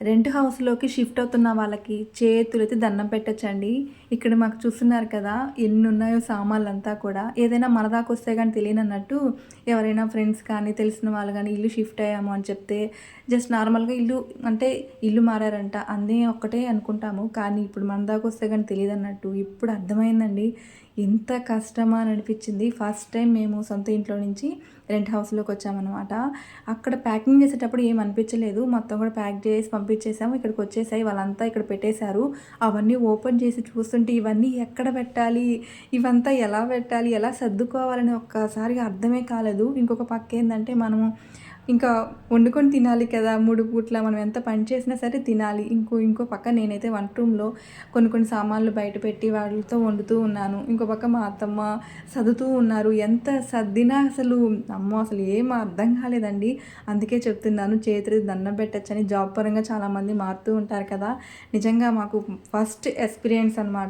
Rent హౌస్లోకి shift అవుతున్న వాళ్ళకి చేతులైతే దండం పెట్టచ్చండి. ఇక్కడ మాకు చూస్తున్నారు కదా ఎన్ని ఉన్నాయో సామాన్లు అంతా కూడా. ఏదైనా మన దాకా వస్తే కానీ తెలియనన్నట్టు ఎవరైనా ఫ్రెండ్స్ కానీ తెలిసిన వాళ్ళు కానీ ఇల్లు షిఫ్ట్ అయ్యాము అని చెప్తే జస్ట్ నార్మల్గా ఇల్లు అంటే ఇల్లు మారారంట. అందే ఒక్కటే అనుకుంటాము. కానీ ఇప్పుడు మన దాకా వస్తే కానీ తెలియదు అన్నట్టు ఇప్పుడు అర్థమైందండి. ఎంత కష్టమా అని అనిపించింది. ఫస్ట్ టైం మేము సొంత ఇంట్లో నుంచి రెంట్ హౌస్లోకి వచ్చామన్నమాట. అక్కడ ప్యాకింగ్ చేసేటప్పుడు ఏం అనిపించలేదు. మొత్తం కూడా ప్యాక్ చేసి పంపి పంపించేసాము ఇక్కడికి వచ్చేసాయి. వాళ్ళంతా ఇక్కడ పెట్టేశారు. అవన్నీ ఓపెన్ చేసి చూస్తుంటే ఇవన్నీ ఎక్కడ పెట్టాలి? ఇవంతా ఎలా పెట్టాలి? ఎలా సర్దుకోవాలని ఒక్కసారిగా అర్థమే కాలేదు. ఇంకొక పక్క ఏంటంటే మనము ఇంకా వండుకొని తినాలి కదా మూడు పూట్ల మనం ఎంత పని చేసినా సరే తినాలి. ఇంకో ఇంకో పక్క నేనైతే వంట రూమ్లో కొన్ని కొన్ని సామాన్లు బయట పెట్టి వాళ్ళతో వండుతూ ఉన్నాను. ఇంకో పక్క మా అత్తమ్మ సదుతూ ఉన్నారు. ఎంత సర్దినా అసలు అమ్మో అసలు ఏం అర్థం కాలేదండి. అందుకే చెప్తున్నాను చేతులు దండం పెట్టచ్చని. జాబ్ పరంగా చాలామంది మారుతూ ఉంటారు కదా. నిజంగా మాకు ఫస్ట్ ఎక్స్పీరియన్స్ అనమాట